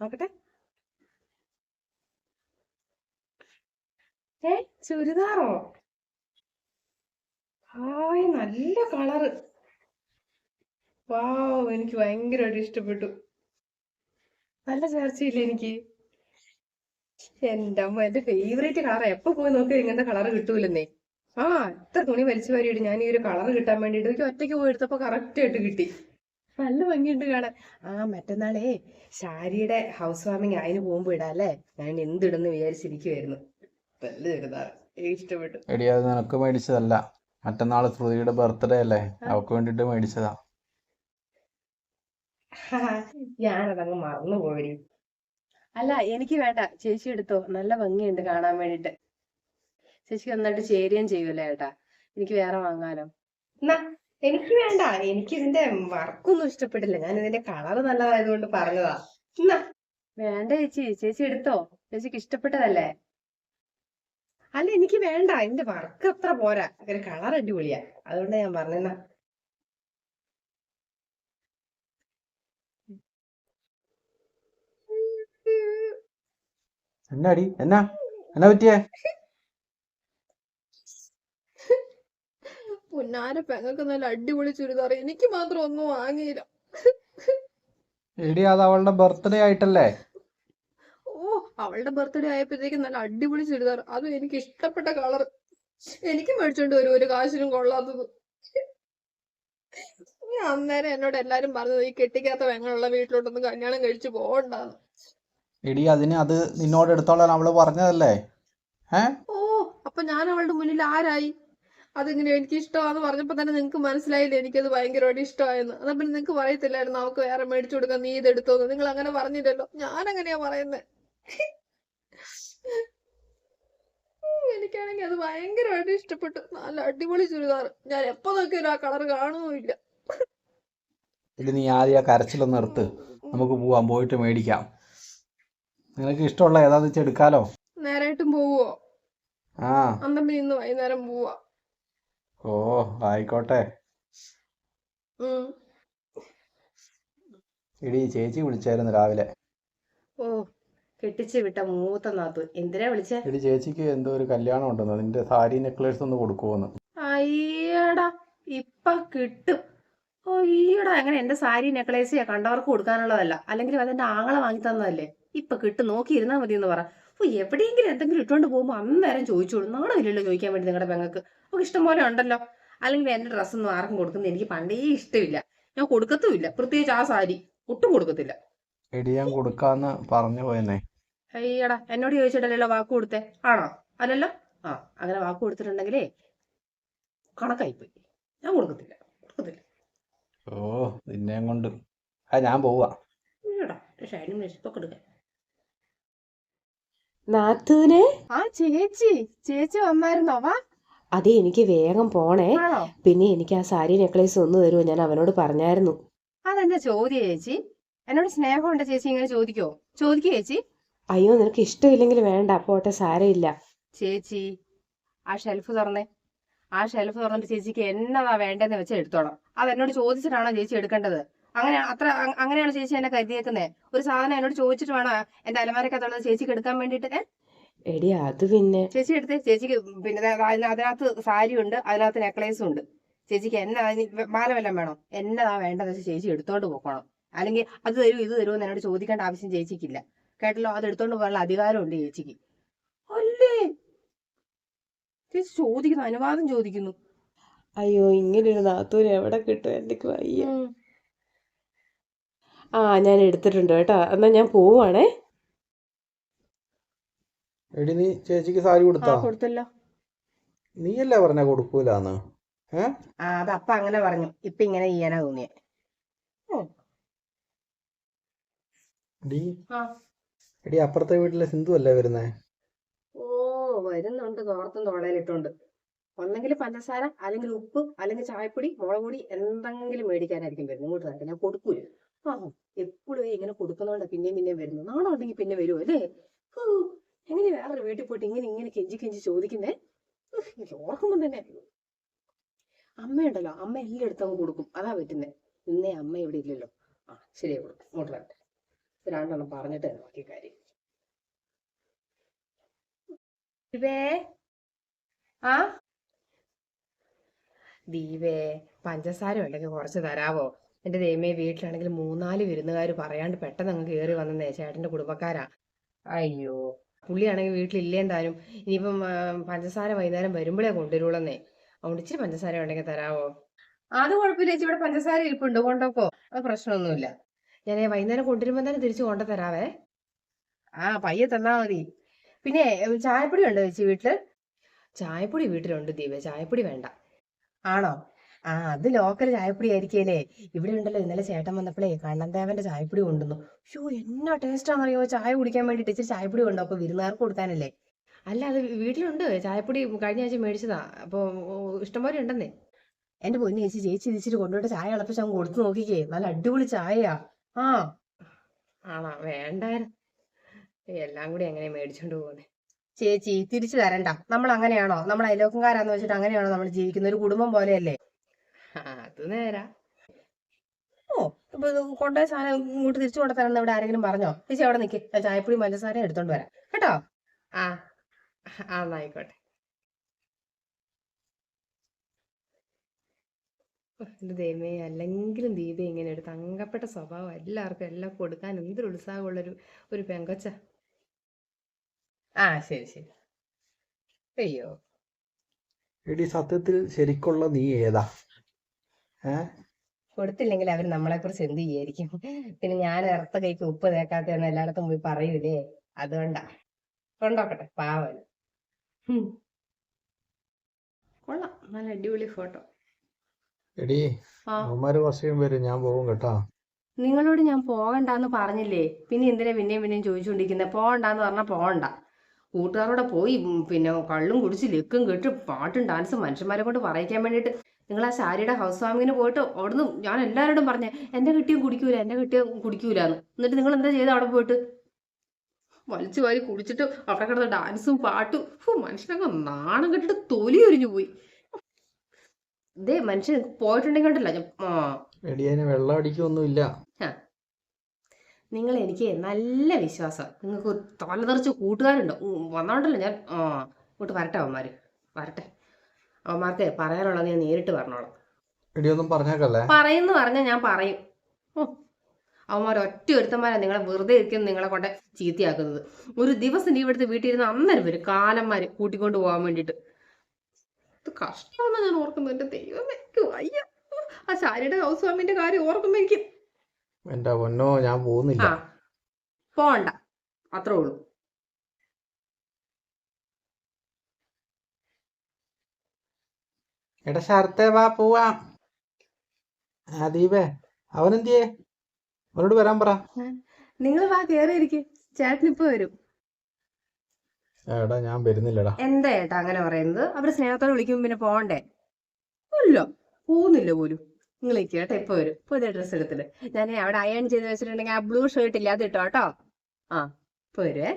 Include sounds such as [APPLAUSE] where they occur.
നോക്കട്ടെ. ചുരിദാറോ? ഹായ് നല്ല കളറ് വാവ് എനിക്ക് ഭയങ്കരമായിട്ട് ഇഷ്ടപ്പെട്ടു. നല്ല ചേർച്ചയില്ലേ എനിക്ക്? എന്റെ അമ്മ എന്റെ ഫേവറേറ്റ് കളർ എപ്പോ പോയി നോക്കി ഇങ്ങനത്തെ കളർ കിട്ടൂലെന്നേ. ആ എത്ര തുണി വലിച്ചു വാരിയിട്ട് ഞാൻ ഈ ഒരു കളർ കിട്ടാൻ വേണ്ടിട്ട് എനിക്ക് ഒറ്റയ്ക്ക് പോയി എടുത്തപ്പോ കറക്റ്റ് ആയിട്ട് കിട്ടി. നല്ല ഭംഗിയുണ്ട് കാണാൻ. ആ മറ്റന്നാളേ ശാരിയുടെ ഹൗസ് വാമിങ് അതിന് പോകുമ്പോ ഇടാല്ലേ ഞാൻ എന്തിടുന്ന് വിചാരിച്ചിരിക്കുവായിരുന്നു. നല്ല ചുരിദാർ. എനിക്ക് ഇഷ്ടപ്പെട്ടു. എടി അത് നിനക്ക് മേടിച്ചതല്ല. മറ്റന്നാൾ ശ്രുതിയുടെ ബർത്ത്ഡേ അല്ലേ? അവക്ക് വേണ്ടിട്ട് മേടിച്ചതാ. ഞാനതങ്ങ് മറന്നു പോയി അല്ല എനിക്ക് വേണ്ട. ചേച്ചി എടുത്തോ. നല്ല ഭംഗിയുണ്ട് കാണാൻ വേണ്ടിട്ട്. ചേച്ചിക്ക് നന്നായിട്ട് ചേരുകയും ചെയ്യൂലേ ഏട്ടാ? എനിക്ക് വേറെ വാങ്ങാലോ. എന്നാ എനിക്ക് വേണ്ട. എനിക്ക് ഇതിന്റെ വർക്കൊന്നും ഇഷ്ടപ്പെട്ടില്ല. ഞാൻ ഇതിന്റെ കളർ നല്ലതായതുകൊണ്ട് പറഞ്ഞതാ. എന്നാ. വേണ്ട ചേച്ചി. ചേച്ചി എടുത്തോ. ചേച്ചിക്ക് ഇഷ്ടപ്പെട്ടതല്ലേ? അല്ല എനിക്ക് വേണ്ട. ഇതിന്റെ വർക്ക് അത്ര പോരാ. ഇതിന്റെ കളർ അടിപൊളിയാ. അതുകൊണ്ട് ഞാൻ പറഞ്ഞെന്നാ എന്നാ അടി എന്നാ? എന്നാ പറ്റിയേ? പുന്നാര പെങ്ങൾക്ക് നല്ല അടിപൊളി ചുരിദാർ. എനിക്ക് മാത്രം ഒന്നും വാങ്ങിയില്ല. എടി അത് അവളുടെ ബർത്ത്ഡേ ആയിട്ടല്ലേ? ഓ അവളുടെ ബർത്ത്ഡേ ആയപ്പോഴത്തേക്കും നല്ല അടിപൊളി ചുരിദാർ. അത് എനിക്ക് ഇഷ്ടപ്പെട്ട കളർ. എനിക്ക് മേടിച്ചോണ്ട് വരും ഒരു കാശിനും കൊള്ളാത്തത്. അന്നേരം എന്നോട് എല്ലാരും പറഞ്ഞത് ഈ കെട്ടിക്കാത്ത പെങ്ങളുള്ള വീട്ടിലോട്ടൊന്നും കല്യാണം കഴിച്ചു പോകണ്ടാന്ന് എടി അതിന് അത് നിന്നോട് എടുത്തോളാൻ അവൾ പറഞ്ഞതല്ലേ? ഏ? ഓ അപ്പൊ ഞാൻ അവളുടെ മുന്നിൽ ആരായി? അതിങ്ങനെ എനിക്ക് ഇഷ്ടമാന്ന് പറഞ്ഞപ്പോ തന്നെ നിങ്ങക്ക് മനസ്സിലായില്ലേ എനിക്കത് ഭയങ്കരമായിട്ട് ഇഷ്ടമായെന്ന്? എന്നാ പിന്നെ നിങ്ങക്ക് പറയത്തില്ലായിരുന്നു അവക്ക് വേറെ മേടിച്ചു കൊടുക്കാൻ നീ ഇതെടുത്തോന്ന് നിങ്ങൾ അങ്ങനെ പറഞ്ഞില്ലല്ലോ. ഞാൻ അങ്ങനെയാ പറയുന്നത് എനിക്കാണെങ്കിൽ അത് ഭയങ്കരമായിട്ട് ഇഷ്ടപ്പെട്ടു. നല്ല അടിപൊളി ചുരിദാർ ഞാൻ എപ്പോ നോക്കിയാലും ആ കളർ കാണുന്നുമില്ല ഇത് നീ ആദ്യം ആ കരച്ചിലൊന്ന് നിർത്ത്. നമുക്ക് പോവാം പോയിട്ട് മേടിക്കാം. നിനക്ക് ഇഷ്ടമുള്ള ഏതാന്ന് വെച്ചാൽ എടുക്കാലോ? നേരായിട്ടും പോവോ ആ. അന്നമ്മ ഇന്ന് വൈകുന്നേരം പോവാ ഓ ആയിക്കോട്ടെ. എടി ചേച്ചി വിളിച്ചായിരുന്നു രാവിലെ. ഓ കെട്ടിച്ച് വിട്ട മൂത്ത നാത്തു. എന്തിനാ വിളിച്ചേ? എടി ചേച്ചിക്ക് എന്തോ ഒരു കല്യാണം ഉണ്ടെന്ന്. നിന്റെ സാരി നെക്ലേസ് ഒന്ന് കൊടുക്കുവെന്ന്. അയ്യടാ ഇപ്പൊ കിട്ടും. ഓ അയ്യടാ അങ്ങനെ എന്റെ സാരി നെക്ലേസ് കണ്ടവർക്ക് കൊടുക്കാനുള്ളതല്ല. അല്ലെങ്കിൽ അതെന്റെ ആങ്ങളെ വാങ്ങി തന്നതല്ലേ? ഇപ്പൊ കിട്ടും നോക്കിയിരുന്നാ മതി എന്ന് പറ. അപ്പൊ എവിടെയെങ്കിലും എന്തെങ്കിലും ഇട്ടുകൊണ്ട് പോകുമ്പോ അന്നേരം ചോദിച്ചോളൂ. നാണമില്ലല്ലോ ചോദിക്കാൻ വേണ്ടി നിങ്ങളുടെ പെങ്ങൾക്ക് അപ്പൊ ഇഷ്ടം പോലെ ഉണ്ടല്ലോ. അല്ലെങ്കിൽ എന്റെ ഡ്രസ്സൊന്നും ആർക്കും കൊടുക്കുന്നത് എനിക്ക് പണ്ടേ ഇഷ്ടമില്ല. ഞാൻ കൊടുക്കത്തുമില്ല. പ്രത്യേകിച്ച് ആ സാരി ഒട്ടും കൊടുക്കത്തില്ല. എടി ഞാൻ കൊടുക്കാന്ന് പറഞ്ഞു പോയെന്നേ. അയ്യടാ എന്നോട് ചോദിച്ചിട്ടല്ലല്ലോ വാക്ക് കൊടുത്തേ? ആണോ? അല്ലല്ലോ? ആ അങ്ങനെ വാക്ക് കൊടുത്തിട്ടുണ്ടെങ്കിലേ കണക്കായി പോയി ഞാൻ കൊടുക്കത്തില്ല. കൊടുക്കത്തില്ല. ഓ നിന്നെയും കൊണ്ട്. ആ ഞാൻ പോവാ. ഈടാ ഷൈനിങ് മെഷീപ്പൊക്കെ എടുക്കാൻ. നാത്തൂനെ? ആ ചേച്ചി. ചേച്ചി വന്നായിരുന്നോ? വാ. അതെ എനിക്ക് വേഗം പോണേ. പിന്നെ എനിക്ക് ആ സാരി നെക്ലേസ് ഒന്ന് തരുമോ ഞാൻ അവനോട് പറഞ്ഞായിരുന്നു. അതെന്താ ചോദ്യ ചേച്ചി? എന്നോട് സ്നേഹമുണ്ട് ചേച്ചി? ഇങ്ങനെ ചോദിക്കോ ചോദിക്കോ ചേച്ചി. അയ്യോ നിനക്ക് ഇഷ്ടമില്ലെങ്കിൽ വേണ്ട. പോട്ടെ സാരമില്ല. ചേച്ചി ആ ഷെൽഫ് തുറന്നേ. ആ ഷെൽഫ് തുറന്നിട്ട് ചേച്ചിക്ക് എന്നതാ വേണ്ടെന്ന് വെച്ചാൽ എടുത്തോളാം. അത് എന്നോട് ചോദിച്ചിട്ടാണോ ചേച്ചി എടുക്കേണ്ടത്? അങ്ങനെ അത്ര അങ്ങനെയാണ് ചേച്ചി എന്നെ കരുതിയേക്കുന്നത് ഒരു സാധനം എന്നോട് ചോദിച്ചിട്ട് വേണോ? എന്റെ അലമാരക്കകത്തുള്ളത് ചേച്ചിക്ക് എടുക്കാൻ വേണ്ടിട്ട് എടി അത് പിന്നെ. ചേച്ചി എടുത്ത്. ചേച്ചിക്ക് പിന്നെ അതിനകത്ത് സാരി ഉണ്ട് അതിനകത്ത് നെക്ലേസും ഉണ്ട്. ചേച്ചിക്ക് എന്നെ മാല വല്ലതും വേണോ? എന്നതാ വേണ്ടതെന്ന് വെച്ചാൽ ചേച്ചി എടുത്തോണ്ട് പോക്കണം. അല്ലെങ്കിൽ അത് തരൂ ഇത് തരൂ എന്ന് എന്നോട് ചോദിക്കേണ്ട ആവശ്യം ചേച്ചിക്കില്ല. കേട്ടല്ലോ? അത് എടുത്തോണ്ട് പോകാനുള്ള അധികാരമുണ്ട് ചേച്ചിക്ക്. അല്ലേ? ചേച്ചി ചോദിക്കുന്നു അനുവാദം ചോദിക്കുന്നു. അയ്യോ ഇങ്ങനെ ഒരു നാത്തൂര് എവിടെ കിട്ടും? എന്തൊക്കെ വയ്യ. ആ ഞാൻ എടുത്തിട്ടുണ്ട് കേട്ടോ. എന്നാ ഞാൻ പോവാണേ എടി നീ ചേച്ചിക്ക് സാരി ആ കൊടുത്താ കൊടുത്തല്ലോ. നീയല്ലേ പറഞ്ഞ കൊടുക്കൂലെന്ന്? ആ അത് അപ്പ അങ്ങനെ പറഞ്ഞു. ഇപ്പൊ ഇങ്ങനെ ചെയ്യാനാ തോന്നിയേ. എടി. അപ്പുറത്തെ വീട്ടിലെ സിന്ധു അല്ലേ വരുന്നേ? ഓ വരുന്നുണ്ട്. തോർത്തും തോളയിലിട്ടുണ്ട്. ഒന്നെങ്കിൽ പഞ്ചസാര അല്ലെങ്കിൽ ഉപ്പ് അല്ലെങ്കിൽ ചായപ്പൊടി മുളക് പൊടി എന്തെങ്കിലും മേടിക്കാനായിരിക്കും വരുന്നത്. ഇങ്ങോട്ട് തന്നെ ഞാൻ കൊടുക്കൂല? ആ എപ്പോഴും ഇങ്ങനെ കൊടുക്കുന്നതുകൊണ്ട് പിന്നെയും പിന്നെയും വരുന്നു. നാളെ ഉണ്ടെങ്കിൽ പിന്നെ വരുമോ അല്ലേ? എങ്ങനെ വേറൊരു വീട്ടിൽ പോയിട്ട് ഇങ്ങനെ ഇങ്ങനെ കെഞ്ചി കെഞ്ചി ചോദിക്കുന്നേ? എനിക്ക് ഓർക്കുമ്പോ തന്നെ അമ്മയുണ്ടല്ലോ അമ്മ എല്ലായിടത്തും അങ്ങ് കൊടുക്കും. അതാ പറ്റുന്നേ. ഇന്നേ അമ്മ ഇവിടെ ഇല്ലല്ലോ. ആ ശരിയാ കൊടുക്കും ഇങ്ങോട്ട് വരട്ടെ. രണ്ടെണ്ണം പറഞ്ഞിട്ട് ബാക്കി കാര്യം. ദീപേ? ആ? ദീപേ പഞ്ചസാര ഉണ്ടെങ്കിൽ കുറച്ച് തരാവോ? എന്റെ ദൈവമേ വീട്ടിലാണെങ്കിൽ മൂന്നാൽ വിരുന്നുകാർ പറയാണ്ട് പെട്ടെന്ന് അങ്ങ് കയറി വന്നെന്നേ ചേട്ടന്റെ കുടുംബക്കാരാ. അയ്യോ പുള്ളിയാണെങ്കിൽ വീട്ടിലില്ലേം ഇനിയിപ്പം പഞ്ചസാര വൈകുന്നേരം വരുമ്പോഴേ കൊണ്ടുവരുള്ളന്നേ. അതുകൊണ്ട് ഇച്ചിരി പഞ്ചസാര ഉണ്ടെങ്കിൽ തരാവോ? അത് കുഴപ്പമില്ല ചേച്ചി. ഇവിടെ പഞ്ചസാര ഇരിപ്പുണ്ട്. കൊണ്ടോക്കോ അത് പ്രശ്നമൊന്നുമില്ല. ഞാൻ വൈകുന്നേരം കൊണ്ടുവരുമ്പോൾ തന്നെ തിരിച്ചു കൊണ്ടു തരാവേ. ആ പയ്യെ തന്നാ മതി. പിന്നെ ചായപ്പൊടി ഉണ്ടോ ചേച്ചി വീട്ടിൽ ചായപ്പൊടി വീട്ടിലുണ്ട് ദീപ ചായപ്പൊടി വേണ്ട. ആണോ? ആ അത് ലോക്കൽ ചായപ്പൊടി ആയിരിക്കേലേ ഇവിടെ ഉണ്ടല്ലോ ഇന്നലെ ചേട്ടൻ വന്നപ്പോഴേ കണ്ണന്തേവന്റെ ചായപ്പൊടി കൊണ്ടുവന്നു. ഷോ എന്നാ ടേസ്റ്റാണെന്നറിയോ ചായ കുടിക്കാൻ വേണ്ടിട്ട് ഇച്ചിരി ചായപ്പൊടി കൊണ്ടു അപ്പൊ വിരുന്നുകാർക്ക് കൊടുക്കാനല്ലേ. അല്ല അത് വീട്ടിലുണ്ട്. ചായപ്പൊടി കഴിഞ്ഞ ആഴ്ച മേടിച്ചതാ. അപ്പൊ ഇഷ്ടംപോലെ ഉണ്ടെന്നേ. എന്റെ പൊന്നു ചേച്ചി ചേച്ചി ഇച്ചിരി കൊണ്ടുപോയിട്ട് ചായ ഇളപ്പിച്ച് അങ്ങ് കൊടുത്തു നോക്കിക്കേ. നല്ല അടിപൊളി ചായയാ. ആ. ആണോ? വേണ്ടായിരുന്നു എല്ലാം കൂടി എങ്ങനെ മേടിച്ചോണ്ട് പോകുന്നേ ചേച്ചി തിരിച്ചു തരണ്ട. നമ്മൾ അങ്ങനെയാണോ നമ്മൾ അയലോക്കംകാരാന്ന് വെച്ചിട്ട് അങ്ങനെയാണോ നമ്മൾ ജീവിക്കുന്ന? ഒരു കുടുംബം പോലെയല്ലേ? [LAUGHS] അത് നേരാ. ഓ ഇപ്പൊ ഇത് കൊണ്ടുപോയ സാധനം ഇങ്ങോട്ട് തിരിച്ചു കൊണ്ടുതരാന്ന് ഇവിടെ ആരെങ്കിലും പറഞ്ഞോ? ചേച്ചി അവിടെ നിക്ക്. ഞാൻ ചായപ്പൊടി പഞ്ചസാരയും എടുത്തോണ്ട് വരാം. കേട്ടോ? ആ ആ എന്നാ ആയിക്കോട്ടെ. ഉഫ്, ദേമേ ദൈവമേ അല്ലെങ്കിലും ദീപ ഇങ്ങനെ ഒരു തങ്കപ്പെട്ട സ്വഭാവം എല്ലാവർക്കും എല്ലാം കൊടുക്കാൻ എന്തൊരു ഉത്സാഹമുള്ളൊരു ഒരു പെങ്കൊച്ച. ആ ശരി ശരി. അയ്യോ. എടി സത്യത്തിൽ ശരിക്കുള്ള നീ ഏതാ? കൊടുത്തില്ലെങ്കിൽ അവർ നമ്മളെ കുറിച്ച് എന്ത് വിചാരിക്കും പിന്നെ ഞാൻ ഇറത്ത കൈക്ക് ഉപ്പ് തേക്കാത്ത എല്ലായിടത്തും പോയി പറയൂലേ? അതുകൊണ്ടാ. കൊണ്ടോക്കട്ടെ പാവൽ കൊള്ളാം. നല്ല അടിപൊളി ഫോട്ടോ. എടി അവന്മാര് കുറച്ച് ഞാൻ പോകും കേട്ടോ. നിങ്ങളോട് ഞാൻ പോകണ്ടാന്ന് പറഞ്ഞില്ലേ? പിന്നെ എന്തിനാ പിന്നെയും പിന്നെയും ചോദിച്ചുകൊണ്ടിരിക്കുന്നത് പോകണ്ടാന്ന് പറഞ്ഞാൽ പോകണ്ട. കൂട്ടുകാരോടെ പോയി പിന്നെ കള്ളും കുടിച്ച് ലെക്കും കെട്ട് പാട്ടും ഡാൻസും മനുഷ്യന്മാരെ കൊണ്ട് പറയിക്കാൻ വേണ്ടിയിട്ട് നിങ്ങൾ ആ ശാരിയുടെ ഹൗസ് വാമിങ്ങിന് പോയിട്ട് അവിടുന്ന് ഞാൻ എല്ലാവരോടും പറഞ്ഞേ എന്റെ കിട്ടിയും കുടിക്കൂല എന്റെ കുടിക്കൂല എന്ന് എന്നിട്ട് നിങ്ങൾ എന്താ ചെയ്ത് അവിടെ പോയിട്ട്? വലിച്ചു വാരി കുടിച്ചിട്ട് അവിടെ കിടന്ന് ഡാൻസും പാട്ടും. ഫു, മനുഷ്യനൊക്കെ നാണം കെട്ടിട്ട് തൊലി ഒരിഞ്ഞു പോയി. ഇതേ മനുഷ്യൻ പോയിട്ടുണ്ടെങ്കിൽ ഉണ്ടല്ലോ ഞാൻ വെള്ളം അടിക്കൊന്നുമില്ല. നിങ്ങൾ എനിക്ക് നല്ല വിശ്വാസം നിങ്ങൾക്ക് തലതെറിച്ച് കൂട്ടുകാരുണ്ടോ. ഉം, വന്നോണ്ടല്ലോ ഞാൻ. ആ ഇങ്ങോട്ട് വരട്ടെ അവന്മാർ വരട്ടെ. അവന്മാർക്ക് പറയാനുള്ളത് ഞാൻ നേരിട്ട് പറഞ്ഞോളാം. പറഞ്ഞേക്കല്ലേ? പറയുന്നു പറഞ്ഞാൽ ഞാൻ പറയും. ഓ അവന്മാർ ഒറ്റ ഒരുത്തന്മാരാണ് നിങ്ങളെ വെറുതെ ഇരിക്കുന്നു നിങ്ങളെ കൊണ്ട് ചീത്തയാക്കുന്നത്. ഒരു ദിവസം ലീവ് എടുത്ത് വീട്ടിൽ ഇരുന്ന് അന്നേരം വരും കാലന്മാർ കൂട്ടിക്കൊണ്ട് പോകാൻ വേണ്ടിയിട്ട് ഇത് കഷ്ടമെന്ന് ഞാൻ ഓർക്കുന്നു എന്റെ ദൈവം വയ്യ ആ ശാരിയുടെ ഹൗസ് വാമിന്റെ കാര്യം ഓർക്കുമ്പോ എനിക്ക് എന്റെ പൊന്നോ ഞാൻ പോകുന്നില്ല. പോണ്ട അത്രേ ഉള്ളൂ. എടാ ശരത്തെ വാ പോവാ. ആ ദീപേ അവനെന്തിയേ? അവനോട് വരാൻ പറ. നിങ്ങൾ വാ കേറിയിരിക്കും. ചേട്ടൻ ഇപ്പൊ വരും. എടാ ഞാൻ വരുന്നില്ലടാ. എന്താ ഏട്ടാ അങ്ങനെ പറയുന്നത്? അവർ സ്നേഹത്തോടെ വിളിക്കുമ്പോ പിന്നെ പോണ്ടേ ഇല്ല പോകുന്നില്ല പോലും. നിങ്ങൾ കേട്ടോ. ഇപ്പൊ വരും. പുതിയ ഡ്രസ്സ് എടുത്തിട്ട്. ഞാൻ അവിടെ അയൺ ചെയ്ത് വെച്ചിട്ടുണ്ടെങ്കിൽ ആ ബ്ലൂ ഷർട്ട് ഇല്ലാതെ ഇട്ടോ കേട്ടോ. ആ ഇപ്പൊ വരുവേ.